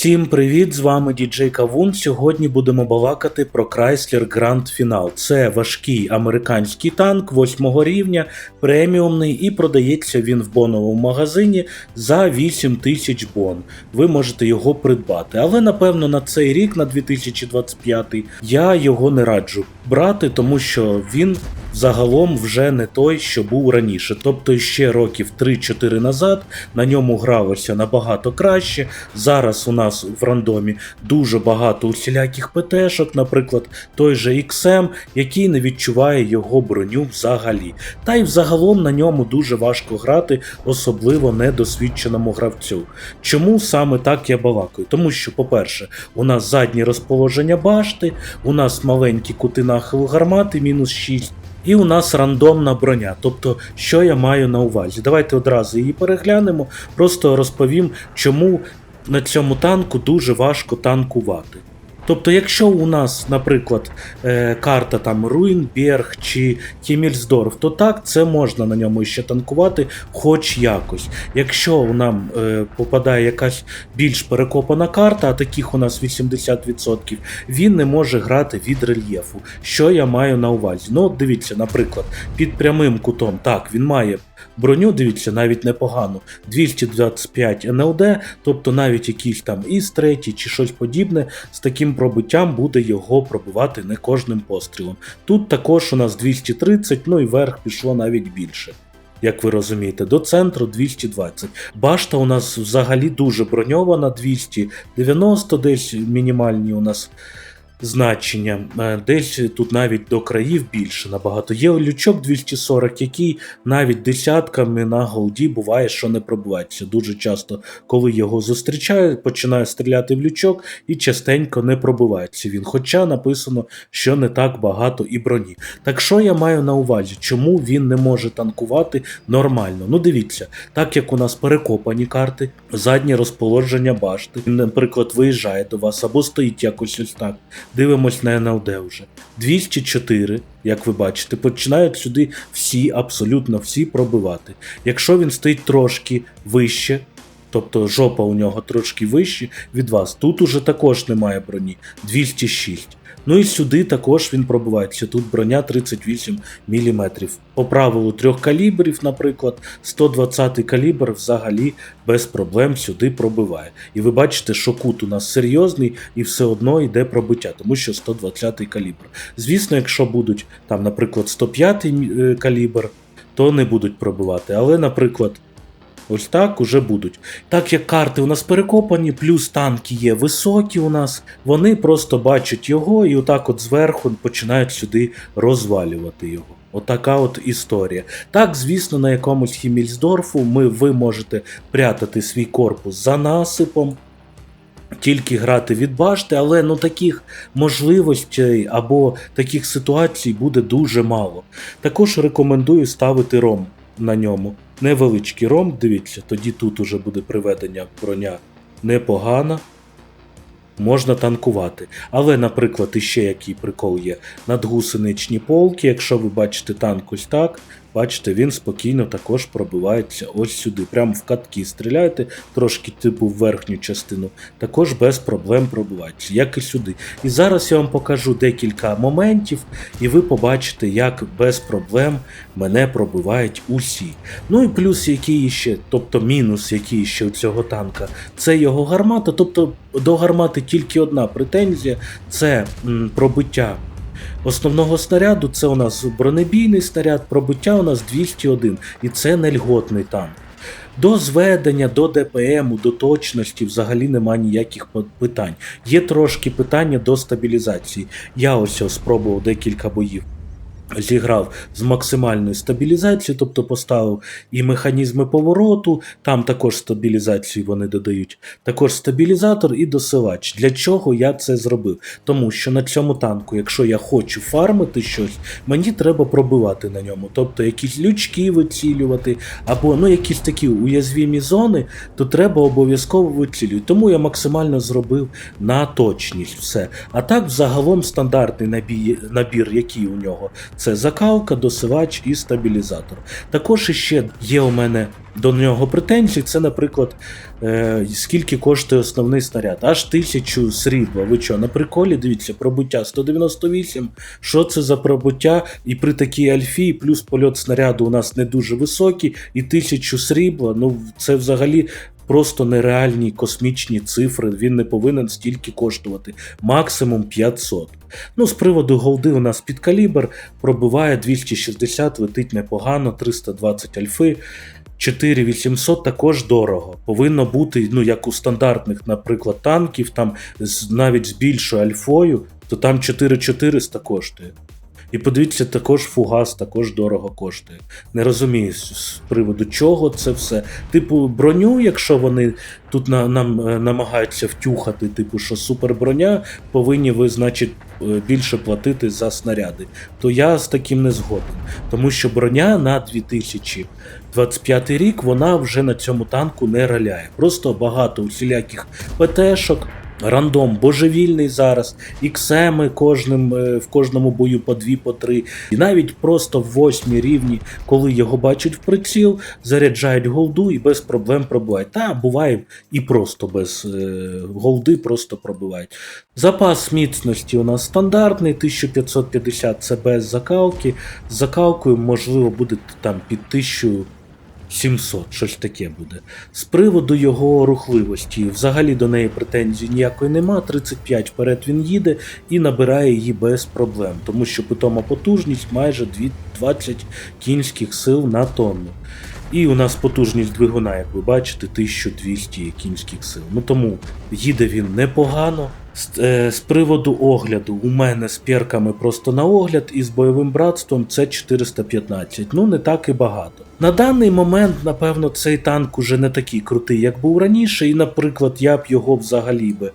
Всім привіт! З вами діджей Кавун. Сьогодні будемо балакати про Chrysler Grand Final. Це важкий американський танк 8 рівня, преміумний і продається він в боновому магазині за 8 тисяч бон. Ви можете його придбати. Але напевно на цей рік, на 2025, я його не раджу брати, тому що він загалом вже не той, що був раніше. Тобто ще років 3-4 назад на ньому гралося набагато краще. Зараз у нас в рандомі дуже багато усіляких ПТшок, наприклад, той же XM, який не відчуває його броню взагалі. Та й взагалом на ньому дуже важко грати, особливо недосвідченому гравцю. Чому саме так я балакаю? Тому що, по-перше, у нас заднє розположення башти, у нас маленькі кути нахилу гармати, мінус 6. І у нас рандомна броня. Тобто, що я маю на увазі? Давайте одразу її переглянемо, просто розповім, чому на цьому танку дуже важко танкувати. Тобто, якщо у нас, наприклад, е, карта там Руїнберг чи Кімільсдорф, то так, це можна на ньому ще танкувати хоч якось. Якщо нам е, попадає якась більш перекопана карта, а таких у нас 80%, він не може грати від рельєфу. Що я маю на увазі? Ну, дивіться, наприклад, під прямим кутом, так, він має броню, дивіться, навіть непогану, 225 НЛД, тобто навіть якийсь там із 3 чи щось подібне, з таким пробиттям буде його пробивати не кожним пострілом. Тут також у нас 230, ну і вверх пішло навіть більше. Як ви розумієте, до центру 220. Башта у нас взагалі дуже броньована, 290 десь мінімальні у нас значення. Е, Десь тут навіть до країв більше набагато. Є лючок 240, який навіть десятками на голді буває, що не пробувається. Дуже часто, коли його зустрічають, починає стріляти в лючок і частенько не пробивається він. Хоча написано, що не так багато і броні. Так що я маю на увазі, чому він не може танкувати нормально? Ну дивіться, так як у нас перекопані карти, заднє розположення башти, наприклад, виїжджає до вас або стоїть якось ось так. Дивимось на НЛД вже. 204, як ви бачите, починають сюди всі, абсолютно всі пробивати. Якщо він стоїть трошки вище, тобто жопа у нього трошки вище від вас, тут уже також немає броні 206. Ну і сюди також він пробивається. Тут броня 38 мм. По правилу трьох калібрів, наприклад, 120 калібр взагалі без проблем сюди пробиває. І ви бачите, що кут у нас серйозний і все одно йде пробиття, тому що 120 калібр. Звісно, якщо будуть там, наприклад, 105 е, калібр, то не будуть пробивати. Але, наприклад. Ось так уже будуть. Так як карти у нас перекопані, плюс танки є високі у нас, вони просто бачать його і отак от зверху починають сюди розвалювати його. Отака от історія. Так, звісно, на якомусь Хімільсдорфу ми, ви можете прятати свій корпус за насипом. Тільки грати від башти, але ну таких можливостей або таких ситуацій буде дуже мало. Також рекомендую ставити ром на ньому. Невеличкий ром, дивіться, тоді тут уже буде приведення броня непогана. Можна танкувати. Але, наприклад, іще який прикол є надгусеничні полки. Якщо ви бачите танк ось так, бачите, він спокійно також пробивається ось сюди. Прямо в катки стріляєте, трошки типу в верхню частину, також без проблем пробивається, як і сюди. І зараз я вам покажу декілька моментів, і ви побачите, як без проблем мене пробивають усі. Ну і плюс, який ще, тобто мінус, який ще у цього танка, це його гармата. Тобто до гармати тільки одна претензія це пробиття. Основного снаряду це у нас бронебійний снаряд, пробиття у нас 201, і це не льготний танк. До зведення, до ДПМу, до точності взагалі нема ніяких питань. Є трошки питання до стабілізації. Я ось спробував декілька боїв. Зіграв з максимальною стабілізацією, тобто поставив і механізми повороту, там також стабілізацію вони додають, також стабілізатор і досилач. Для чого я це зробив? Тому що на цьому танку, якщо я хочу фармити щось, мені треба пробивати на ньому. Тобто якісь лючки вицілювати, або ну, якісь такі уязвімі зони, то треба обов'язково вицілювати. Тому я максимально зробив на точність все. А так, взагалом, стандартний набір, набір який у нього. Це закалка, досивач і стабілізатор. Також іще є у мене до нього претензій, це, наприклад, е, скільки коштує основний снаряд. Аж тисячу срібла. Ви що, на приколі? Дивіться, пробуття 198. Що це за пробуття? І при такій альфі, плюс польот снаряду у нас не дуже високий, і тисячу срібла. Ну, це взагалі. Просто нереальні космічні цифри, він не повинен стільки коштувати. Максимум 500. Ну, з приводу голди у нас під калібр пробиває 260, летить непогано, 320 альфи. 4800 також дорого. Повинно бути, ну як у стандартних, наприклад, танків, там навіть з більшою альфою, то там 4400 коштує. І подивіться, також фугас також дорого коштує. Не розумію, з, приводу чого це все. Типу, броню, якщо вони тут на, нам е, намагаються втюхати, типу, що суперброня, повинні ви, значить, е, більше платити за снаряди. То я з таким не згоден. Тому що броня на 2025 рік вона вже на цьому танку не роляє. Просто багато усіляких ПТшок. Рандом божевільний зараз, іксеми кожним е, в кожному бою по дві, по три. І навіть просто в восьмій рівні, коли його бачать в приціл, заряджають голду і без проблем пробивають. Та буває і просто без е, голди, просто пробивають. Запас міцності у нас стандартний, 1550 це без закалки. З закалкою, можливо, буде там під 1000 700, щось таке буде. З приводу його рухливості, взагалі до неї претензій ніякої нема. 35 вперед він їде і набирає її без проблем, тому що питома потужність майже дві- 20 кінських сил на тонну. І у нас потужність двигуна, як ви бачите, 1200 кінських сил. Ну тому їде він непогано. З, е, з приводу огляду, у мене з перками просто на огляд і з бойовим братством це 415. Ну не так і багато. На даний момент, напевно, цей танк уже не такий крутий, як був раніше, і, наприклад, я б його взагалі би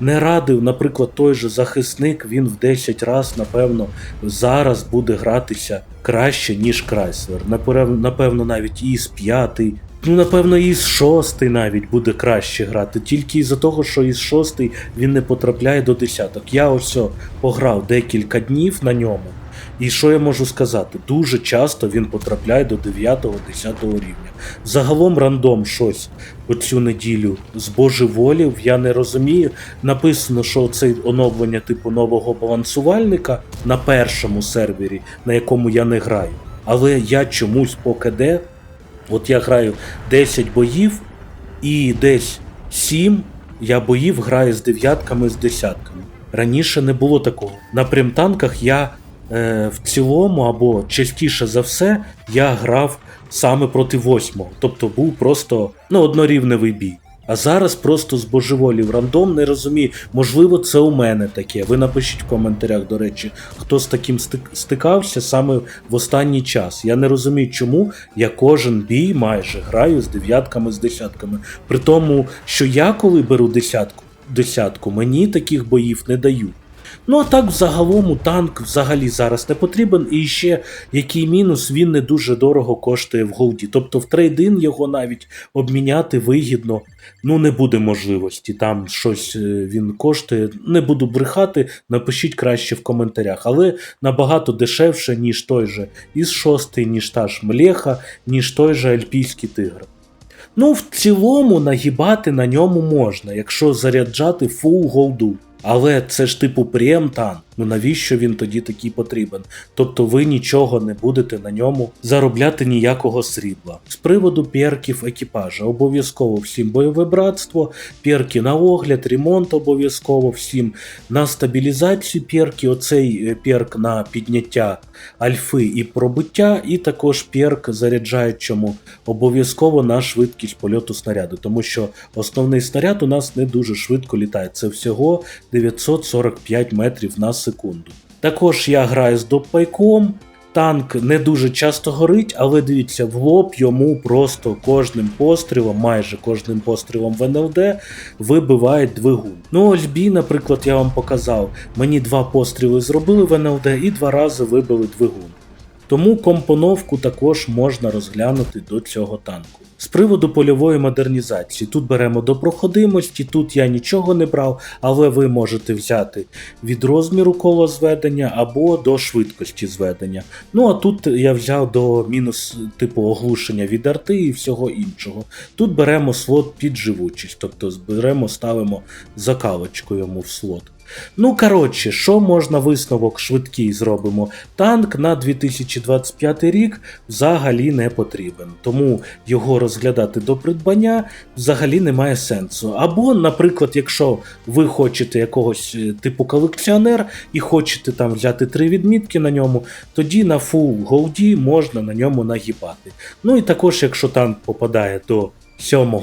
не радив. Наприклад, той же захисник він в 10 разів, напевно, зараз буде гратися краще, ніж Крайслер. Напев- Напевно, навіть із 5 Ну, напевно, із шостий навіть буде краще грати, тільки із-за того, що із шостий він не потрапляє до десяток. Я ось пограв декілька днів на ньому. І що я можу сказати? Дуже часто він потрапляє до 9-10 рівня. Загалом рандом щось оцю неділю збожеволів, я не розумію. Написано, що це оновлення типу нового балансувальника на першому сервері, на якому я не граю. Але я чомусь по КД От я граю 10 боїв, і десь 7 я боїв граю з дев'ятками, з десятками. Раніше не було такого. На прямтанках я в цілому або частіше за все я грав саме проти восьмого. Тобто був просто ну, однорівневий бій. А зараз просто з божеволів рандом не розумію. Можливо, це у мене таке. Ви напишіть в коментарях, до речі, хто з таким стикався саме в останній час. Я не розумію, чому я кожен бій майже граю з дев'ятками, з десятками. При тому, що я коли беру десятку, десятку, мені таких боїв не дають. Ну а так, взагалом, танк взагалі зараз не потрібен. І ще який мінус, він не дуже дорого коштує в голді. Тобто в трейдин його навіть обміняти вигідно, ну не буде можливості. Там щось е, він коштує. Не буду брехати, напишіть краще в коментарях. Але набагато дешевше, ніж той же із 6, ніж та ж Млеха, ніж той же Альпійський тигр. Ну, в цілому нагибати на ньому можна, якщо заряджати фул голду. Але це ж типу прем-танк. Ну навіщо він тоді такий потрібен? Тобто ви нічого не будете на ньому заробляти ніякого срібла. З приводу перків екіпажа, обов'язково всім бойове братство, перки на огляд, ремонт обов'язково всім на стабілізацію перки, оцей е, перк на підняття альфи і пробиття, і також перк заряджаючому обов'язково на швидкість польоту снаряду, тому що основний снаряд у нас не дуже швидко літає. Це всього 945 метрів на секунду. Також я граю з доппайком. Танк не дуже часто горить, але дивіться, в лоб йому просто кожним пострілом, майже кожним пострілом в НЛД вибиває двигун. Ну ось бій, наприклад, я вам показав. Мені два постріли зробили в НЛД і два рази вибили двигун. Тому компоновку також можна розглянути до цього танку. З приводу польової модернізації, тут беремо до проходимості, тут я нічого не брав, але ви можете взяти від розміру коло зведення або до швидкості зведення. Ну а тут я взяв до мінус типу оглушення від арти і всього іншого. Тут беремо слот під живучість, тобто беремо, ставимо закалочку йому в слот. Ну, коротше, що можна висновок швидкий зробимо? Танк на 2025 рік взагалі не потрібен, тому його розглядати до придбання взагалі немає сенсу. Або, наприклад, якщо ви хочете якогось е, типу колекціонер і хочете там взяти три відмітки на ньому, тоді на Full Gold можна на ньому нагибати. Ну і також, якщо танк попадає до 7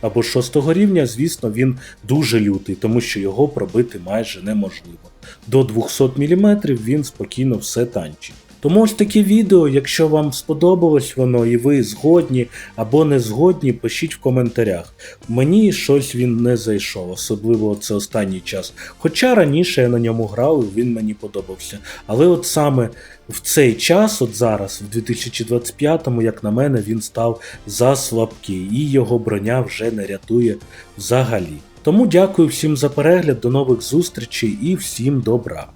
або 6 рівня, звісно, він дуже лютий, тому що його пробити майже неможливо. До 200 мм він спокійно все танчить. Тому ось таке відео, якщо вам сподобалось воно і ви згодні або не згодні, пишіть в коментарях. Мені щось він не зайшов, особливо це останній час. Хоча раніше я на ньому грав, і він мені подобався. Але от саме в цей час, от зараз, в 2025-му, як на мене, він став заслабкий, і його броня вже не рятує взагалі. Тому дякую всім за перегляд, до нових зустрічей і всім добра.